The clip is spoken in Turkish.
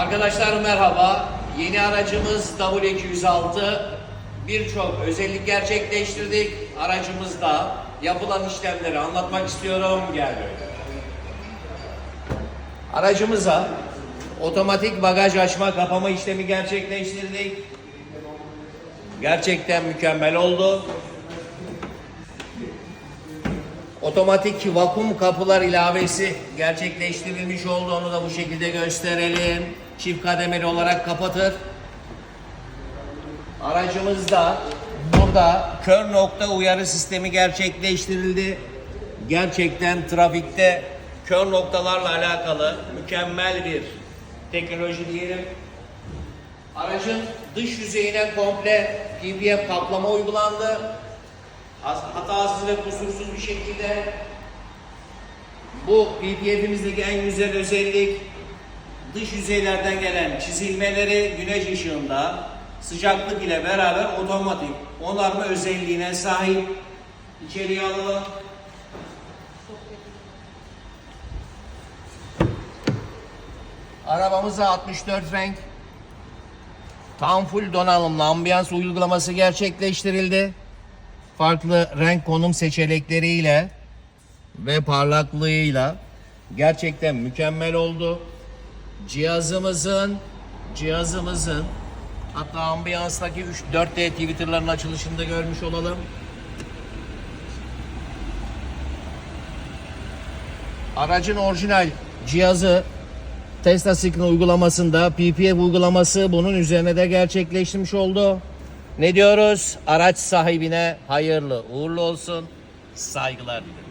Arkadaşlar merhaba. Yeni aracımız W206. Birçok özellik gerçekleştirdik. Aracımızda yapılan işlemleri anlatmak istiyorum. Gel. Aracımıza otomatik bagaj açma kapama işlemi gerçekleştirdik. Gerçekten mükemmel oldu. Otomatik vakum kapılar ilavesi gerçekleştirilmiş oldu. Onu da bu şekilde gösterelim. Çift kademeli olarak kapatır. Aracımızda burada kör nokta uyarı sistemi gerçekleştirildi. Gerçekten trafikte kör noktalarla alakalı mükemmel bir teknoloji diyelim. Aracın dış yüzeyine komple PPF kaplama uygulandı. Hatasız ve kusursuz bir şekilde bu PPF'imizdeki en güzel özellik dış yüzeylerden gelen çizilmeleri güneş ışığında sıcaklık ile beraber otomatik onarma özelliğine sahip. İçeriye alalım. Arabamıza 64 renk tam full donanımlı ambiyans uygulaması gerçekleştirildi. Farklı renk konum seçenekleriyle ve parlaklığıyla gerçekten mükemmel oldu. Cihazımızın cihazımızın hatta ambiyanstaki 3 4D Twitter'ların açılışını da görmüş olalım. Aracın orijinal cihazı Tesla Screen uygulamasında PPF uygulaması bunun üzerine de gerçekleştirmiş oldu. Ne diyoruz? Araç sahibine hayırlı uğurlu olsun. Saygılar dilerim.